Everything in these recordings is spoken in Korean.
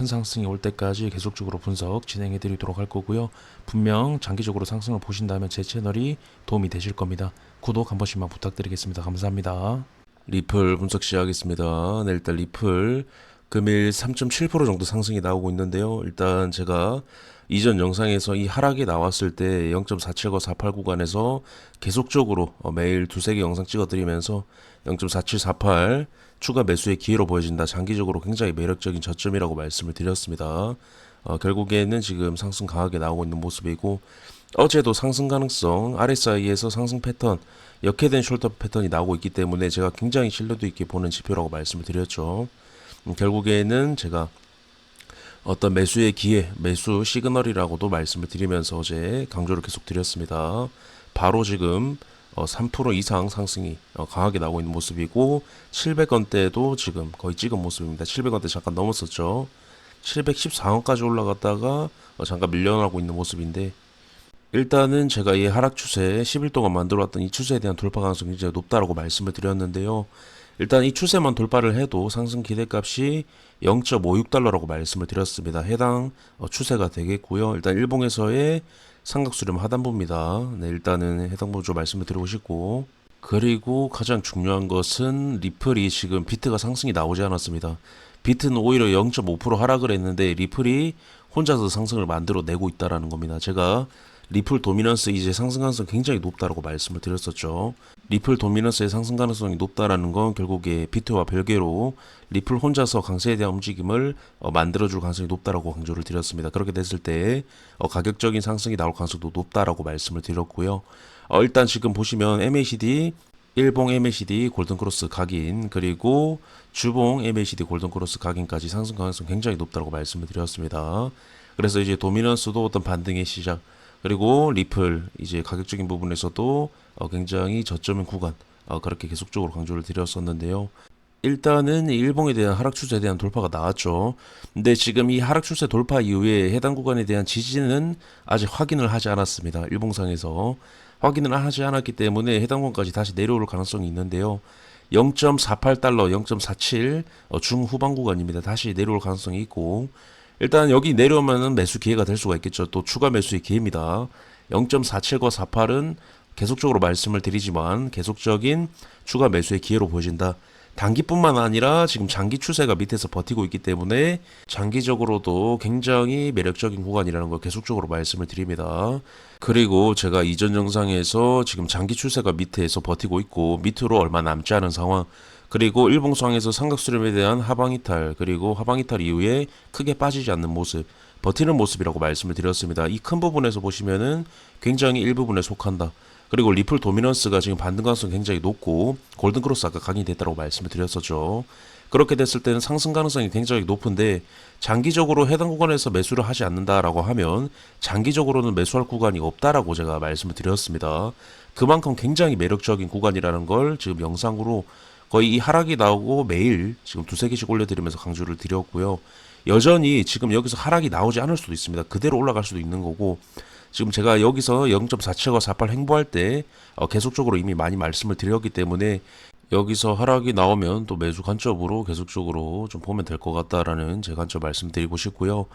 큰 상승이 올 때까지 계속적으로 분석 진행해 드리도록 할 거고요. 분명 장기적으로 상승을 보신다면 제 채널이 도움이 되실 겁니다. 구독 한 번씩만 부탁드리겠습니다. 감사합니다. 리플 분석 시작하겠습니다. 네, 일단 리플 금일 3.7% 정도 상승이 나오고 있는데요. 일단 제가 이전 영상에서 이 하락이 나왔을 때 0.47과 48 구간에서 계속적으로 어, 매일 두세 개 영상 찍어드리면서 0.47, 48 추가 매수의 기회로 보여진다. 장기적으로 굉장히 매력적인 저점이라고 말씀을 드렸습니다. 어, 결국에는 지금 상승 강하게 나오고 있는 모습이고 어제도 상승 가능성 RSI에서 상승 패턴 역회된 숄더 패턴이 나오고 있기 때문에 제가 굉장히 신뢰도 있게 보는 지표라고 말씀을 드렸죠. 음, 결국에는 제가 어떤 매수의 기회, 매수 시그널이라고도 말씀을 드리면서 어제 강조를 계속 드렸습니다. 바로 지금 어, 3% 이상 상승이 어, 강하게 나오고 있는 모습이고 700원대도 지금 거의 찍은 모습입니다. 700원대 잠깐 넘었었죠. 714원까지 올라갔다가 어, 잠깐 밀려나고 있는 모습인데 일단은 제가 이 하락 추세 10일 동안 만들어왔던 이 추세에 대한 돌파 가능성이 굉장히 높다라고 말씀을 드렸는데요. 일단 이 추세만 돌파를 해도 상승 기대값이 0.56달러라고 말씀을 드렸습니다. 해당 어, 추세가 되겠고요. 일단 일봉에서의 삼각수렴 하단부입니다. 네, 일단은 해당 부조 말씀을 드리고 싶고 그리고 가장 중요한 것은 리플이 지금 비트가 상승이 나오지 않았습니다. 비트는 오히려 0.5% 하락을 했는데 리플이 혼자서 상승을 만들어 내고 있다라는 겁니다. 제가 리플 도미넌스 이제 상승 가능성 굉장히 높다라고 말씀을 드렸었죠. 리플 도미넌스의 상승 가능성이 높다라는 건 결국에 비트와 별개로 리플 혼자서 강세에 대한 움직임을 어, 만들어줄 가능성이 높다라고 강조를 드렸습니다. 그렇게 됐을 때 어, 가격적인 상승이 나올 가능성도 높다라고 말씀을 드렸고요. 어, 일단 지금 보시면 MACD 일봉 MACD 골든크로스 각인 그리고 주봉 MACD 골든크로스 각인까지 상승 가능성 굉장히 높다고 말씀을 드렸습니다. 그래서 이제 도미넌스도 어떤 반등의 시작 그리고 리플 이제 가격적인 부분에서도 어, 굉장히 저점인 구간 어, 그렇게 계속적으로 강조를 드렸었는데요. 일단은 이 일봉에 대한 하락 추세에 대한 돌파가 나왔죠. 근데 지금 이 하락 추세 돌파 이후에 해당 구간에 대한 지지는 아직 확인을 하지 않았습니다. 일봉상에서 확인을 하지 않았기 때문에 해당 구간까지 다시 내려올 가능성이 있는데요. 0.48달러, 0.47 어, 중후반 구간입니다. 다시 내려올 가능성이 있고 일단 여기 내려오면은 매수 기회가 될 수가 있겠죠. 또 추가 매수의 기회입니다. 0.47과 48은 계속적으로 말씀을 드리지만 계속적인 추가 매수의 기회로 보여진다. 단기뿐만 아니라 지금 장기 추세가 밑에서 버티고 있기 때문에 장기적으로도 굉장히 매력적인 구간이라는 걸 계속적으로 말씀을 드립니다. 그리고 제가 이전 영상에서 지금 장기 추세가 밑에서 버티고 있고 밑으로 얼마 남지 않은 상황 그리고 일봉상에서 삼각수렴에 대한 하방 이탈 그리고 하방 이탈 이후에 크게 빠지지 않는 모습 버티는 모습이라고 말씀을 드렸습니다. 이 큰 부분에서 보시면은 굉장히 일부분에 속한다. 그리고 리플 도미넌스가 지금 반등 가능성이 굉장히 높고 골든 크로스 아까 각인이 됐다고 말씀을 드렸었죠. 그렇게 됐을 때는 상승 가능성이 굉장히 높은데 장기적으로 해당 구간에서 매수를 하지 않는다라고 하면 장기적으로는 매수할 구간이 없다라고 제가 말씀을 드렸습니다. 그만큼 굉장히 매력적인 구간이라는 걸 지금 영상으로 거의 이 하락이 나오고 매일 지금 두세 개씩 올려드리면서 강조를 드렸고요. 여전히 지금 여기서 하락이 나오지 않을 수도 있습니다. 그대로 올라갈 수도 있는 거고 지금 제가 여기서 0.47과 48 행보할 때 어, 계속적으로 이미 많이 말씀을 드렸기 때문에 여기서 하락이 나오면 또 매수 관점으로 계속적으로 좀 보면 될 것 같다라는 제 관점 말씀드리고 싶고요.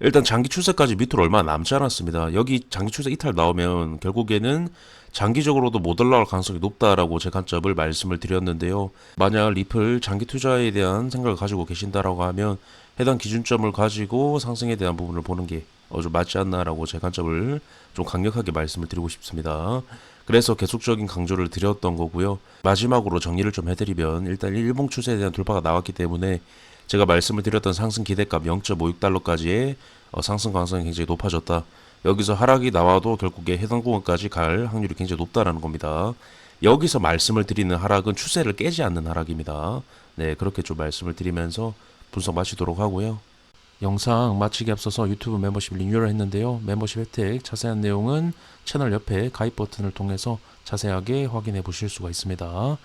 일단 장기 추세까지 밑으로 얼마 남지 않았습니다. 여기 장기 추세 이탈 나오면 결국에는 장기적으로도 못 올라갈 가능성이 높다라고 제 관점을 말씀을 드렸는데요. 만약 리플 장기 투자에 대한 생각을 가지고 계신다라고 하면 해당 기준점을 가지고 상승에 대한 부분을 보는 게 어, 좀 맞지 않나라고 제 관점을 좀 강력하게 말씀을 드리고 싶습니다. 그래서 계속적인 강조를 드렸던 거고요. 마지막으로 정리를 좀 해드리면 일단 일봉 추세에 대한 돌파가 나왔기 때문에 제가 말씀을 드렸던 상승 기대값 0.56달러까지의 어, 상승 가능성이 굉장히 높아졌다. 여기서 하락이 나와도 결국에 해당 구간까지 갈 확률이 굉장히 높다라는 겁니다. 여기서 말씀을 드리는 하락은 추세를 깨지 않는 하락입니다. 네, 그렇게 좀 말씀을 드리면서 분석 마치도록 하고요. 영상 마치기 앞서서 유튜브 멤버십 리뉴얼을 했는데요. 멤버십 혜택 자세한 내용은 채널 옆에 가입 버튼을 통해서 자세하게 확인해 보실 수가 있습니다.